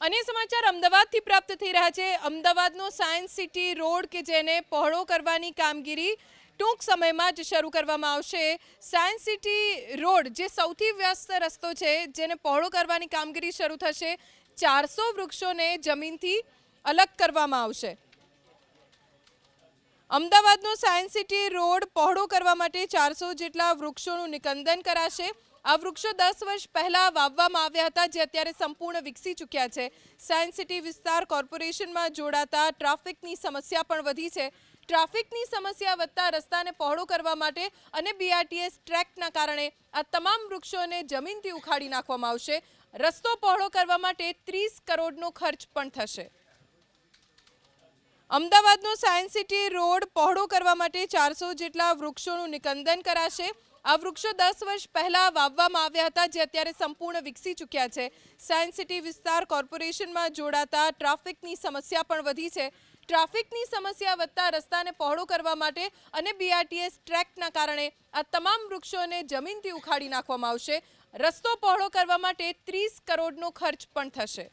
અન્ય સમાચાર અમદાવાદથી પ્રાપ્ત થઈ રહ્યા છે. અમદાવાદનો સાયન્સ સિટી રોડ કે જેને પહોળો કરવાની કામગીરી ટૂંક સમયમાં જ શરૂ કરવામાં આવશે. સાયન્સ સિટી રોડ જે સૌથી વ્યસ્ત રસ્તો છે, જેને પહોળો કરવાની કામગીરી શરૂ થશે, ચારસો વૃક્ષોને જમીનથી અલગ કરવામાં આવશે. અમદાવાદનો સાયન્સ સિટી રોડ પહોળો કરવા માટે ચારસો જેટલા વૃક્ષોનું નિકંદન કરાશે. આ વૃક્ષો દસ વર્ષ પહેલાં વાવવામાં આવ્યા હતા, જે અત્યારે સંપૂર્ણ વિકસી ચૂક્યા છે. સાયન્સ સિટી વિસ્તાર કોર્પોરેશનમાં જોડાતા ટ્રાફિકની સમસ્યા પણ વધી છે. ટ્રાફિકની સમસ્યા વધતા રસ્તાને પહોળો કરવા માટે અને બીઆરટીએસ ટ્રેકના કારણે આ તમામ વૃક્ષોને જમીનથી ઉખાડી નાખવામાં આવશે. રસ્તો પહોળો કરવા માટે ત્રીસ કરોડનો ખર્ચ પણ થશે. અમદાવાદનો સાયન્સ સિટી રોડ પહોળો કરવા માટે ચારસો જેટલા વૃક્ષોનું નિકંદન કરાશે. આ વૃક્ષો દસ વર્ષ પહેલાં વાવવામાં આવ્યા હતા, જે અત્યારે સંપૂર્ણ વિકસી ચૂક્યા છે. સાયન્સ સિટી વિસ્તાર કોર્પોરેશનમાં જોડાતા ટ્રાફિકની સમસ્યા પણ વધી છે. ટ્રાફિકની સમસ્યા વધતા રસ્તાને પહોળો કરવા માટે અને બીઆરટીએસ ટ્રેકના કારણે આ તમામ વૃક્ષોને જમીનથી ઉખાડી નાખવામાં આવશે. રસ્તો પહોળો કરવા માટે ત્રીસ કરોડનો ખર્ચ પણ થશે.